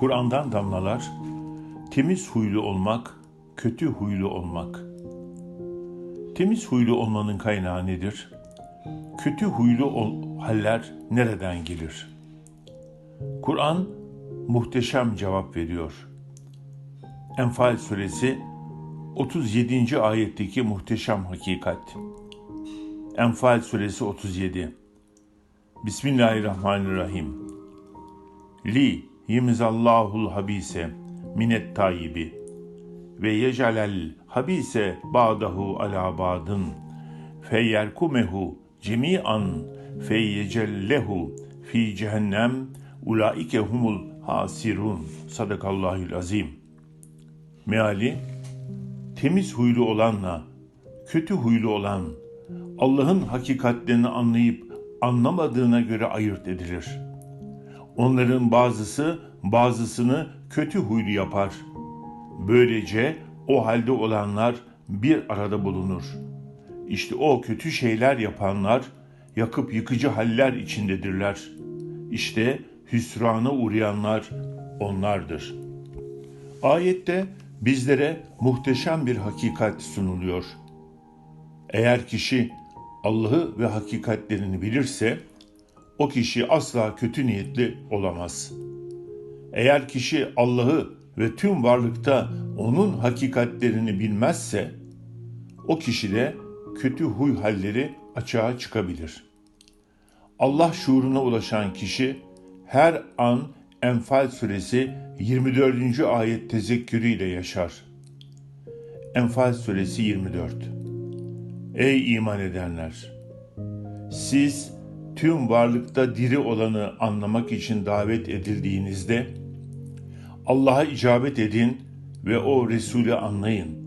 Kur'an'dan damlalar, temiz huylu olmak, kötü huylu olmak. Temiz huylu olmanın kaynağı nedir? Kötü huylu ol- haller nereden gelir? Kur'an muhteşem cevap veriyor. Enfal suresi 37. ayetteki muhteşem hakikat. Enfal suresi 37. Bismillahirrahmanirrahim. Li yimzallahul habise minet tayyibi ve yecalel habise ba'dahu ala ba'dın feyerkumehu cemi'an feyyecellehu fi cehennem ulaike humul hasirun sadakallahül azim meali temiz huylu olanla kötü huylu olan Allah'ın hakikatlerini anlayıp anlamadığına göre ayırt edilir. Onların bazısı bazısını kötü huylu yapar. Böylece o halde olanlar bir arada bulunur. İşte o kötü şeyler yapanlar yakıp yıkıcı haller içindedirler. İşte hüsrana uğrayanlar onlardır. Ayette bizlere muhteşem bir hakikat sunuluyor. Eğer kişi Allah'ı ve hakikatlerini bilirse o kişi asla kötü niyetli olamaz. Eğer kişi Allah'ı ve tüm varlıkta onun hakikatlerini bilmezse o kişide kötü huy halleri açığa çıkabilir. Allah şuuruna ulaşan kişi her an Enfal suresi 24. ayet tezekkürüyle yaşar. Enfal suresi 24 Ey iman edenler! Siz tüm varlıkta diri olanı anlamak için davet edildiğinizde Allah'a icabet edin ve o Resulü anlayın.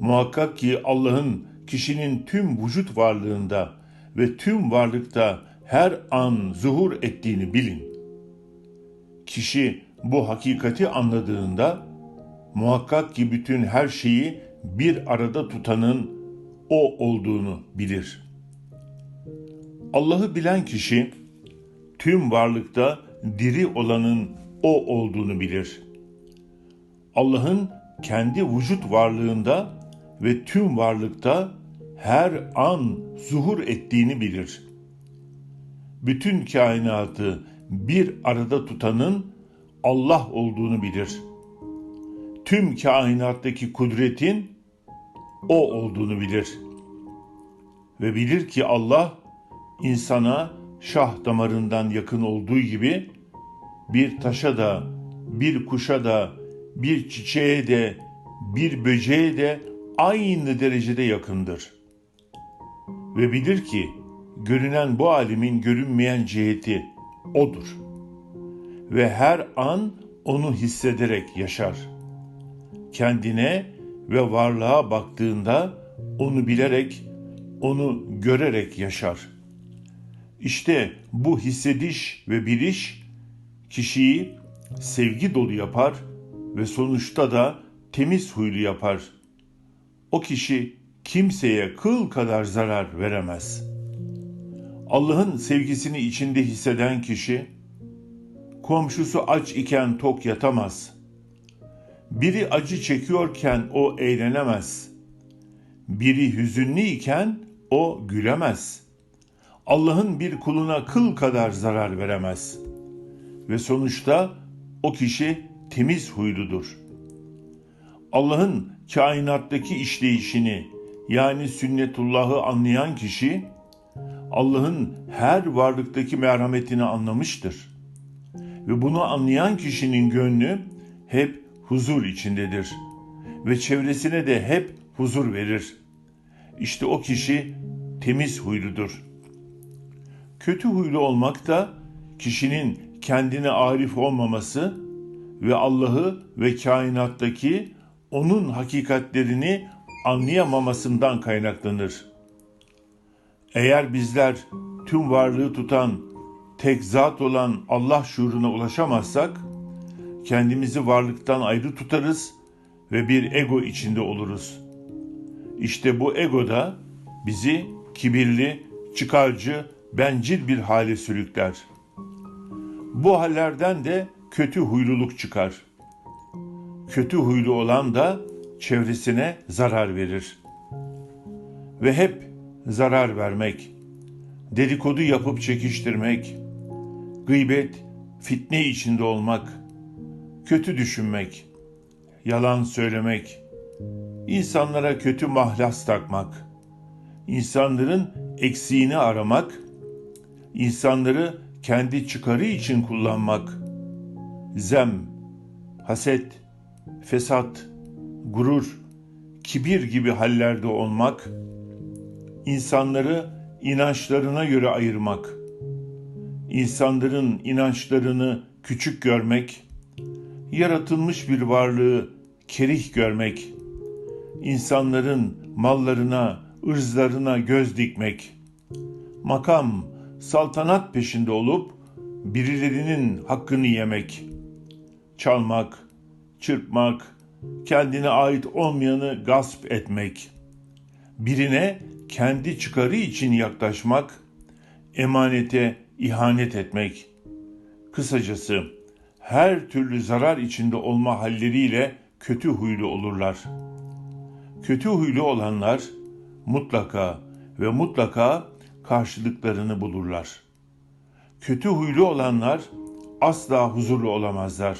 Muhakkak ki Allah'ın kişinin tüm vücut varlığında ve tüm varlıkta her an zuhur ettiğini bilin. Kişi bu hakikati anladığında muhakkak ki bütün her şeyi bir arada tutanın o olduğunu bilir. Allah'ı bilen kişi tüm varlıkta diri olanın o olduğunu bilir. Allah'ın kendi vücut varlığında ve tüm varlıkta her an zuhur ettiğini bilir. Bütün kainatı bir arada tutanın Allah olduğunu bilir. Tüm kainattaki kudretin o olduğunu bilir. Ve bilir ki Allah insana şah damarından yakın olduğu gibi bir taşa da, bir kuşa da, bir çiçeğe de, bir böceğe de aynı derecede yakındır. Ve bilir ki görünen bu alimin görünmeyen ciheti odur. Ve her an onu hissederek yaşar. Kendine ve varlığa baktığında onu bilerek, onu görerek yaşar. İşte bu hissediş ve biliş kişiyi sevgi dolu yapar ve sonuçta da temiz huylu yapar. O kişi kimseye kıl kadar zarar veremez. Allah'ın sevgisini içinde hisseden kişi komşusu aç iken tok yatamaz. Biri acı çekiyorken o eğlenemez. Biri hüzünlü iken o gülemez. Allah'ın bir kuluna kıl kadar zarar veremez. Ve sonuçta o kişi temiz huyludur. Allah'ın kainattaki işleyişini yani sünnetullahı anlayan kişi Allah'ın her varlıktaki merhametini anlamıştır. Ve bunu anlayan kişinin gönlü hep huzur içindedir ve çevresine de hep huzur verir. İşte o kişi temiz huyludur. Kötü huylu olmak da kişinin kendine arif olmaması ve Allah'ı ve kainattaki onun hakikatlerini anlayamamasından kaynaklanır. Eğer bizler tüm varlığı tutan, tek zat olan Allah şuuruna ulaşamazsak, kendimizi varlıktan ayrı tutarız ve bir ego içinde oluruz. İşte bu ego da bizi kibirli, çıkarcı, bencil bir hale sürükler. Bu hallerden de kötü huyluluk çıkar. Kötü huylu olan da çevresine zarar verir. Ve hep zarar vermek, dedikodu yapıp çekiştirmek, gıybet, fitne içinde olmak, kötü düşünmek, yalan söylemek, insanlara kötü mahlas takmak, insanların eksiğini aramak, insanları kendi çıkarı için kullanmak, zem, haset, fesat, gurur, kibir gibi hallerde olmak, insanları inançlarına göre ayırmak, insanların inançlarını küçük görmek, yaratılmış bir varlığı kerih görmek, insanların mallarına, ırzlarına göz dikmek, makam, saltanat peşinde olup birilerinin hakkını yemek, çalmak, çırpmak, kendine ait olmayanı gasp etmek, birine kendi çıkarı için yaklaşmak, emanete ihanet etmek, kısacası her türlü zarar içinde olma halleriyle kötü huylu olurlar. Kötü huylu olanlar mutlaka ve mutlaka karşılıklarını bulurlar. Kötü huylu olanlar asla huzurlu olamazlar.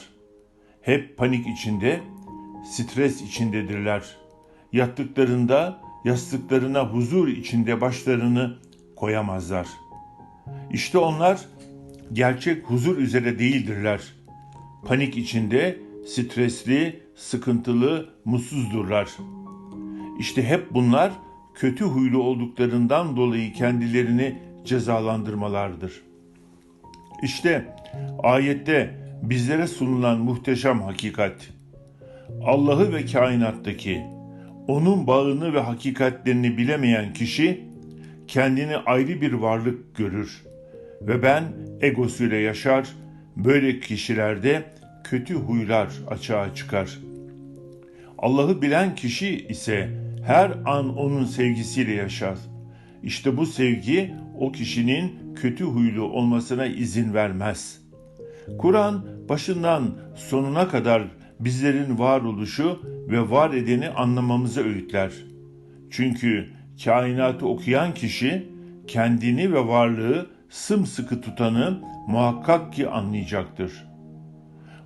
Hep panik içinde, stres içindedirler. Yattıklarında yastıklarına huzur içinde başlarını koyamazlar. İşte onlar gerçek huzur üzere değildirler. Panik içinde, stresli, sıkıntılı, mutsuzdurlar. İşte hep bunlar kötü huylu olduklarından dolayı kendilerini cezalandırmalardır. İşte ayette bizlere sunulan muhteşem hakikat. Allah'ı ve kainattaki onun bağını ve hakikatlerini bilemeyen kişi kendini ayrı bir varlık görür ve ben egosuyla yaşar. Böyle kişilerde kötü huylar açığa çıkar. Allah'ı bilen kişi ise her an onun sevgisiyle yaşar. İşte bu sevgi o kişinin kötü huylu olmasına izin vermez. Kur'an başından sonuna kadar bizlerin varoluşu ve var edeni anlamamızı öğütler. Çünkü kainatı okuyan kişi kendini ve varlığı sımsıkı tutanı muhakkak ki anlayacaktır.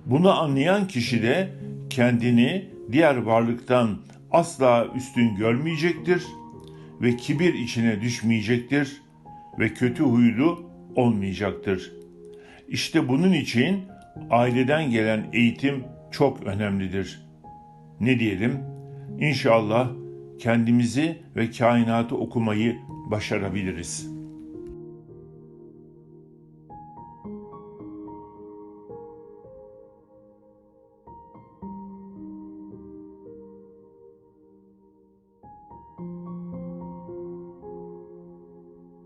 Bunu anlayan kişi de kendini diğer varlıktan asla üstün görmeyecektir ve kibir içine düşmeyecektir ve kötü huylu olmayacaktır. İşte bunun için aileden gelen eğitim çok önemlidir. Ne diyelim? İnşallah kendimizi ve kainatı okumayı başarabiliriz.''